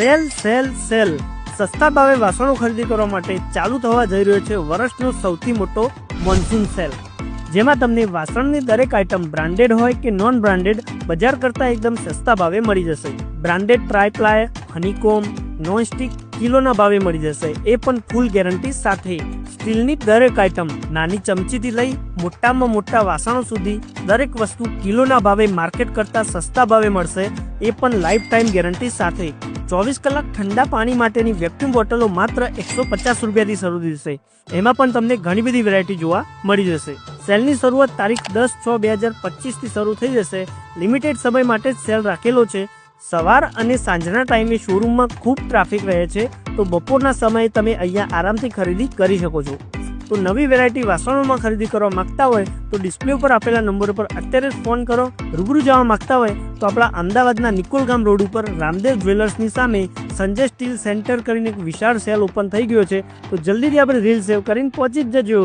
Sale sale sale. સસ્તા ભાવે વાસણો ખરીદી કરવા માટે ચાલુ થવા જઈ રહ્યો છે વર્ષનો સૌથી મોટો મોન્સૂન સેલ. જેમાં તમને વાસણની દરેક આઇટમ બ્રાન્ડેડ હોય કે નોન બ્રાન્ડેડ બજાર કરતાં એકદમ સસ્તા ભાવે મળી જશે. બ્રાન્ડેડ ટ્રાયપ્લાય હનીકોમ નોનસ્ટિક કિલોના ભાવે મળી જશે. એ પણ ફૂલ ગેરંટી સાથે. સ્ટીલની દરેક આઇટમ નાની ચમચીથી લઈ મોટામાં મોટા વાસણો સુધી દરેક વસ્તુ કિલોના ભાવે માર્કેટ કરતાં સસ્તા ભાવે મળશે. એ પણ લાઈફ ટાઈમ ગેરંટી સાથે. ચોવીસ કલાક ઠંડા પાણી માટેની વેક્યુમ બોટલો માત્ર એકસો પચાસ રૂપિયાથી શરૂ થશે. એમાં પણ તમને ઘણી બધી વેરાયટી જોવા મળી જશે. સેલની શરૂઆત તારીખ દસ છ બે હજાર પચીસથી શરૂ થઈ જશે. લિમિટેડ સમય માટે જ સેલ રાખેલો છે. સવાર અને સાંજના ટાઈમે શોરૂમમાં ખૂબ ટ્રાફિક રહે છે, તો બપોરના સમયે તમે અહીંયા આરામથી ખરીદી કરી શકો છો. તો નવી વેરાયટી વાસણોમાં ખરીદી કરવા માંગતા હોય, તો ડિસ્પ્લે ઉપર આપેલા નંબર ઉપર અત્યારે જ ફોન કરો. રૂબરૂ જવા માંગતા હોય, તો આપણા અમદાવાદના નિકોલગામ રોડ ઉપર રામદેવ જ્વેલર્સની સામે સંજય સ્ટીલ સેન્ટર કરીને એક વિશાળ સેલ ઓપન થઈ ગયો છે, તો જલ્દીથી આપણે રીલ સેવ કરીને પહોંચી જ જજો.